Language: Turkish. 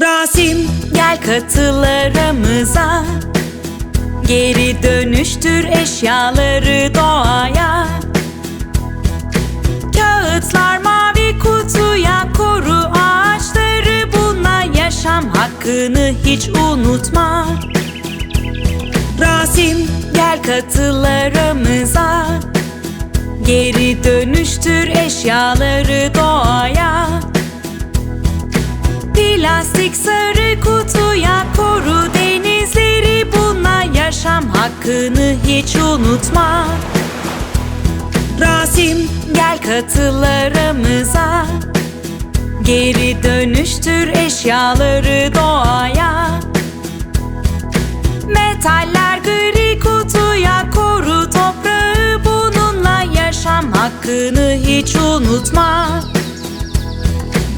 Rasim gel katıl aramıza Geri dönüştür eşyaları doğaya. Kağıtlar mavi kutuya koru ağaçları. Bununla yaşam hakkını hiç unutma. Rasim gel katıl aramıza Geri dönüştür eşyaları doğaya Plastik sarı kutuya koru denizleri Bununla yaşam hakkını hiç unutma. Rasim gel katıl aramıza Geri dönüştür eşyaları doğaya. Metaller gri kutuya koru toprağı Bununla yaşam hakkını hiç unutma